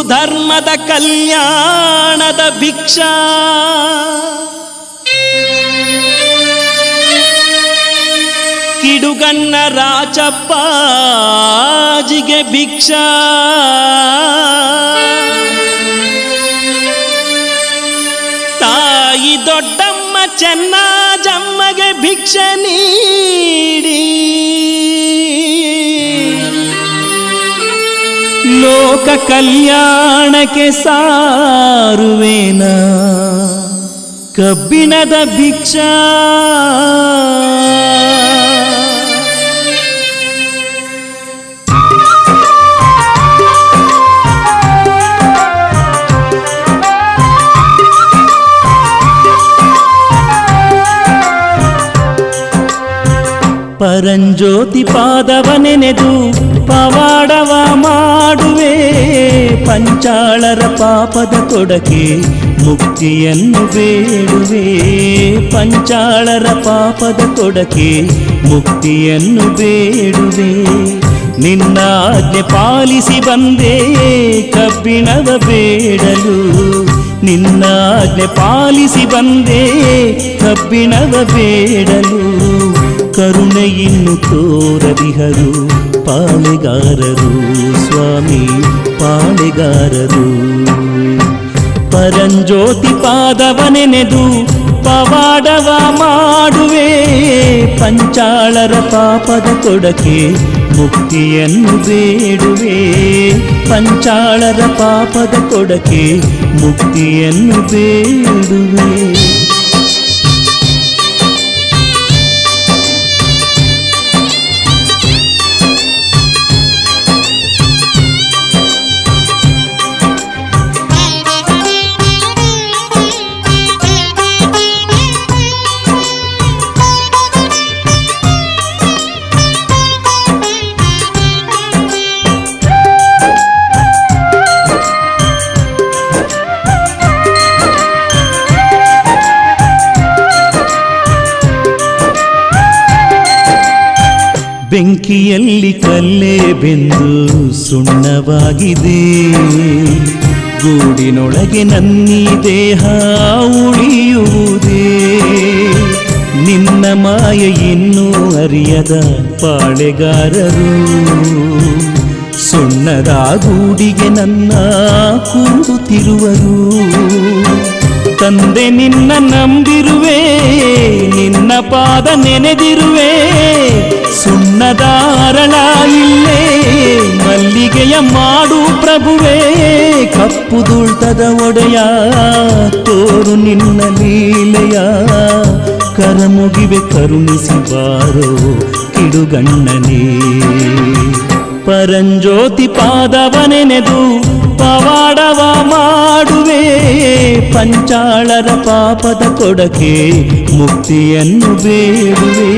ಸುಧರ್ಮದ ಕಲ್ಯಾಣದ ಭಿಕ್ಷಾ. ಕಿಡುಗನ್ನ ರಾಜಪ್ಪಾಜಿಗೆ ಭಿಕ್ಷಾ. ತಾಯಿ ದೊಡ್ಡಮ್ಮ ಚೆನ್ನಾಜಮ್ಮಗೆ ಭಿಕ್ಷೆ ನೀಡಿ ಲೋಕ ಕಲ್ಯಾಣಕ್ಕೆ ಸಾರುವೇನ? ಕಬ್ಬಿಣದ ಭಿಕ್ಷಾ. ಪರಂಜ್ಯೋತಿ ಪಾದವ ನೆನೆದು ಪವಾಡವ ಮಾಡುವೆ ಪಂಚಾಳರ ಪಾಪದ ಕೊಡಕೆ ಮುಕ್ತಿಯನ್ನು ಬೇಡುವೆ. ಪಂಚಾಳರ ಪಾಪದ ಕೊಡಕೆ ಮುಕ್ತಿಯನ್ನು ಬೇಡುವೆ. ನಿನ್ನ ಆಜ್ಞೆ ಪಾಲಿಸಿ ಬಂದೆ ಕಬ್ಬಿಣವ ಬೇಡಲು. ನಿನ್ನ ಆಜ್ಞೆ ಪಾಲಿಸಿ ಬಂದೆ ಕಬ್ಬಿಣವ ಬೇಡಲು. ಕರುಣೆಯನ್ನು ತೋರದಿಹರು. ಪಾಳೆಗಾರರು, ಸ್ವಾಮಿ, ಪಾಳೆಗಾರರು. ಪರಂಜ್ಯೋತಿ ಪಾದವ ನೆನೆದು ಪವಾಡವ ಮಾಡುವೆ. ಪಂಚಾಳರ ಪಾಪದ ಕೊಡಕೆ ಮುಕ್ತಿಯನ್ನು ಬೇಡುವೆ. ಪಂಚಾಳರ ಪಾಪದ ಕೊಡಕೆ ಮುಕ್ತಿಯನ್ನು ಬೇಡುವೆ. ಬೆಂಕಿಯಲ್ಲಿ ಕಲ್ಲೇ ಬೆಂದು ಸುಣ್ಣವಾಗಿದೆ. ಗೂಡಿನೊಳಗೆ ನನ್ನಿ ದೇಹ ಉಳಿಯುವುದೇ. ನಿನ್ನ ಮಾಯ ಇನ್ನೂ ಅರಿಯದ ಪಾಳೆಗಾರರು. ಸುಣ್ಣದ ಗೂಡಿಗೆ ನನ್ನ ಕೂಡುತ್ತಿರುವರು ತಂದೆ ನಿನ್ನ ನಂಬಿರುವೆ, ನಿನ್ನ ಪಾದ ನೆನೆದಿರುವೆ. ಸುಣ್ಣದ ಇಲ್ಲೇ ಮಲ್ಲಿಗೆಯ ಮಾಡು ಪ್ರಭುವೇ ಕಪ್ಪು ದುಳ್ತದ ಒಡೆಯ, ತೋರು ನಿನ್ನ ಲೀಲೆಯ, ಕರಮುಗಿವೆ ಕರುಣಿಸಿ ಬಾರೋ ಕಿಡುಗಣ್ಣನೇ. ಪರಂಜ್ಯೋತಿ ಪಾದವನೆನೆದು ಪವಾಡವ ಮಾಡುವೆ, ಪಂಚಾಳರ ಪಾಪದ ಕೊಡಕೆ ಮುಕ್ತಿಯನ್ನು ಬೇಡುವೆ.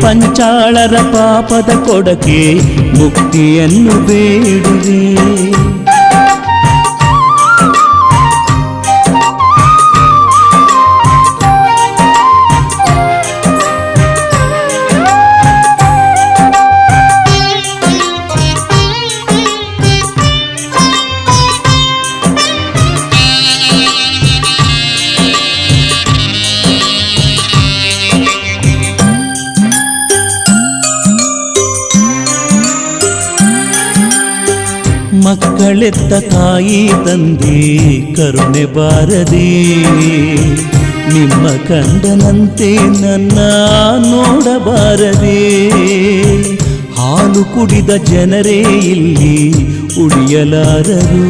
ಪಂಚಾಳರ ಪಾಪದ ಕೊಡಕೆ ಮುಕ್ತಿಯನ್ನು ಬೇಡುವೆ. ಮಕ್ಕಳೆತ್ತ ತಾಯಿ ತಂದೆ, ಕರುಣೆ ಬಾರದೆ. ನಿಮ್ಮ ಕಂಡನಂತೆ ನನ್ನ ನೋಡಬಾರದೆ. ಹಾಲು ಕುಡಿದ ಜನರೇ ಇಲ್ಲಿ ಉಳಿಯಲಾರರು.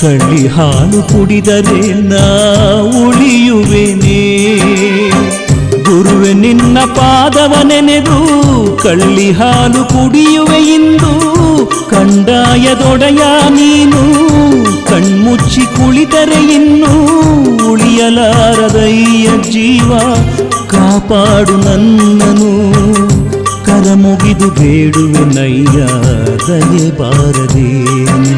ಕಳ್ಳಿ ಹಾಲು ಕುಡಿದರೆ ನಾ ಉಳಿಯುವೆನೇ. ಗುರುವೆ ನಿನ್ನ ಪಾದವ ನೆನೆದು ಕಳ್ಳಿ ಹಾಲು ಕುಡಿಯುವೆ ಇಂದು ಕಂಡಾಯದೊಡೆಯ ನೀನು ಕಣ್ಮುಚ್ಚಿ ಕುಳಿತರೆ ಇನ್ನು ಉಳಿಯಲಾರದಯ್ಯ ಜೀವ ಕಾಪಾಡು ನನ್ನನು ಕರಮುಗಿದು ಬೇಡುವೆ ನಯ್ಯ ದಯೆ ಬಾರದೇನು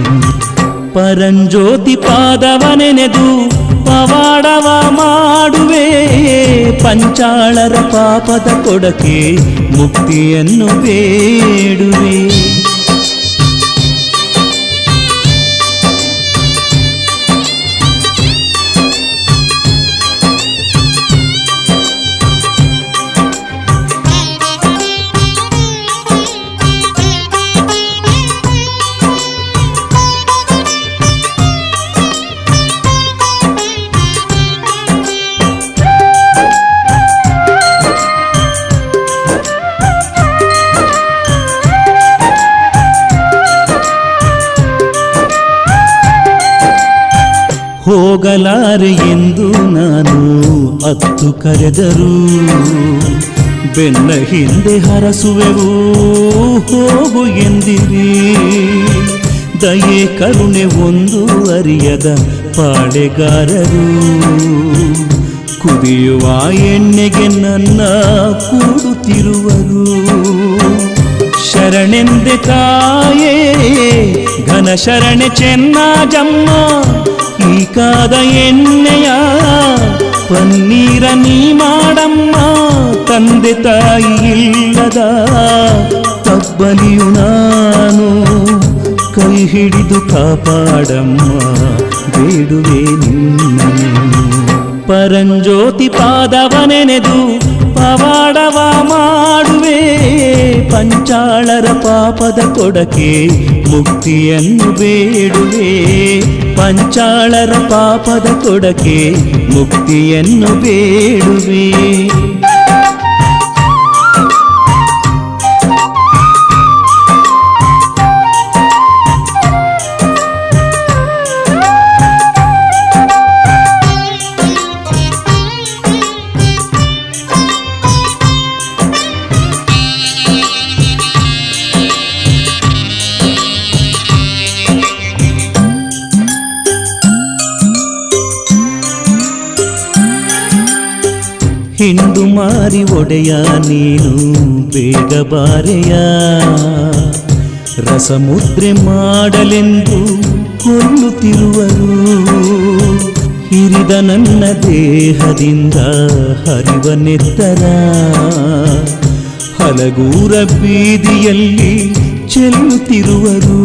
ಪರಂಜ್ಯೋತಿ ಪಾದವ ನೆನೆದು ಪವಾಡವ ಮಾಡುವೆ. ಪಂಚಾಳರ ಪಾಪದ ಕೊಡಕೆ ಮುಕ್ತಿಯನ್ನು ಬೇಡುವೆ. ಹೋಗಲಾರೆ ಎಂದು ನಾನು ಅತ್ತು ಕರೆದರು ಬೆನ್ನ ಹಿಂದೆ ಹರಸುವೆವು, ಹೋಗು ಎಂದಿರಿ. ದಯೆ, ಕರುಣೆ ಒಂದು ಅರಿಯದ ಪಾಳೆಗಾರರು. ಕುದಿಯುವ ಎಣ್ಣೆಗೆ ನನ್ನ ಕೂಡುತ್ತಿರುವರು. ಶರಣೆಂದೆ ತಾಯೇ, ಘನ ಶರಣೆ ಚೆನ್ನಾಜಮ್ಮ ಈ ಕಾದ ಎಣ್ಣೆಯ ಪನ್ನೀರ ನೀ ಮಾಡಮ್ಮ, ತಂದೆ ತಾಯಿ ಇಲ್ಲದ ತಬ್ಬಲಿಯು ನಾನು ಕೈ ಹಿಡಿದು ಕಾಪಾಡಮ್ಮ, ಬೇಡುವೆ ನಿನ್ನನ್ನು. ಪರಂಜ್ಯೋತಿ ಪಾದವ ನೆನೆದು ಪವಾಡವ ಮಾಡುವೆ, ಪಂಚಾಳರ ಪಾಪದ ಕೊಡಕೆ ಮುಕ್ತಿಯನ್ನು ಬೇಡುವೆ. ಪಂಚಾಳರ ಪಾಪದ ಕೊಡಕೆ ಮುಕ್ತಿಯನ್ನು ಬೇಡುವೆ. ಒಡೆಯ ನೀನು ಬೇಗ ಬಾರೆಯ. ರಸಮುದ್ರೆ ಮಾಡಲೆಂದು ಕೊಲ್ಲುತ್ತಿರುವರು ಹಿರಿದ ನನ್ನ ದೇಹದಿಂದ ಹರಿವ ನೆತ್ತರ ಹಲಗೂರ ಬೀದಿಯಲ್ಲಿ ಚೆಲ್ಲುತ್ತಿರುವರು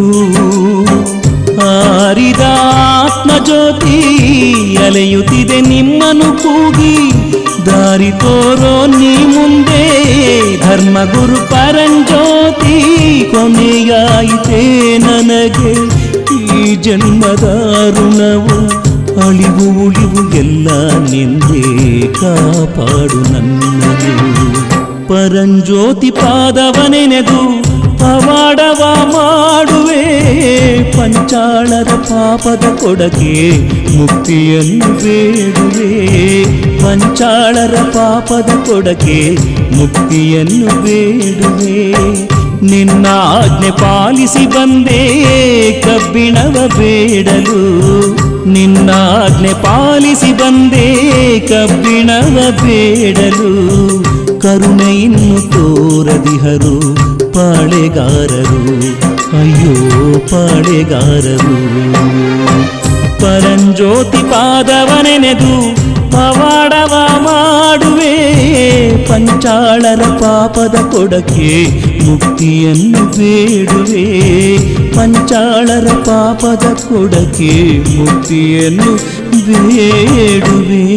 ಆರಿದಾತ್ಮ ಆತ್ಮಜ್ಯೋತಿ ಅಲೆಯುತ್ತಿದೆ ನಿಮ್ಮನು ಕೂಗಿ. ದಾರಿ ತೋರೋ ನೀ ಮುಂದೆ ಧರ್ಮಗುರು ಪರಂಜ್ಯೋತಿ ಕೊನೆಯಾಯಿತೇ ನನಗೆ ಈ ಜನ್ಮದ ಋಣವು ಅಳಿವು ಉಳಿವು ಎಲ್ಲ ನಿಂದೆ ಕಾಪಾಡು ನನ್ನನು ಪರಂಜ್ಯೋತಿ ಪಾದವನೆನೆದು ಪವಾಡವ ಮಾಡುವೆ ಪಂಚಾಳರ ಪಾಪದ ಕೊಡಗೆ ಮುಕ್ತಿಯನ್ನು ಬೇಡುವೆ. ಪಂಚಾಳರ ಪಾಪದ ಕೊಡಗೆ ಮುಕ್ತಿಯನ್ನು ಬೇಡುವೆ. ನಿನ್ನ ಆಜ್ಞೆ ಪಾಲಿಸಿ ಬಂದೆ, ಕಬ್ಬಿಣವ ಬೇಡಲು. ನಿನ್ನ ಆಜ್ಞೆ ಪಾಲಿಸಿ ಬಂದೆ, ಕಬ್ಬಿಣವ ಬೇಡಲು. ಕರುಣೆಯನ್ನು ತೋರದಿಹರು. ಪಾಳೆಗಾರರು. ಅಯ್ಯೋ, ಪಾಳೆಗಾರರು. ಪರಂಜ್ಯೋತಿ ಪಾದವನೆನೆದು ಪವಾಡವ ಮಾಡುವೆ. ಪಂಚಾಳರ ಪಾಪದ ಕೊಡಕೆ ಮುಕ್ತಿಯನ್ನು ಬೇಡುವೆ. ಪಂಚಾಳರ ಪಾಪದ ಕೊಡಕೆ ಮುಕ್ತಿಯನ್ನು ಬೇಡುವೆ.